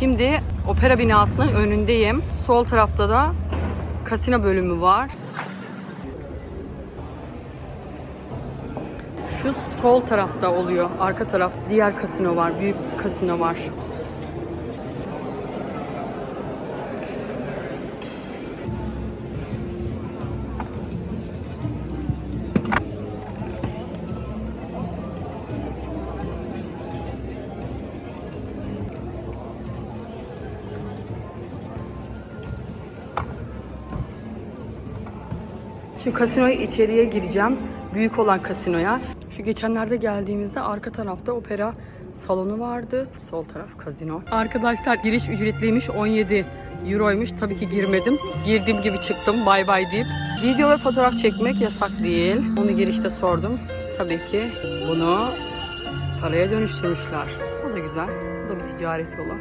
Şimdi opera binasının önündeyim. Sol tarafta da kasino bölümü var. Şu sol tarafta oluyor. Arka taraf diğer kasino var. Büyük kasino var. Şimdi kasinoya içeriye gireceğim. Büyük olan kasinoya. Şu geçenlerde geldiğimizde arka tarafta opera salonu vardı. Sol taraf kazino. Arkadaşlar giriş ücretliymiş 17 euroymuş. Tabii ki girmedim. Girdiğim gibi çıktım bay bay deyip. Video ve fotoğraf çekmek yasak değil. Onu girişte sordum. Tabii ki bunu paraya dönüştürmüşler. O da güzel. Bu da bir ticaret yolu.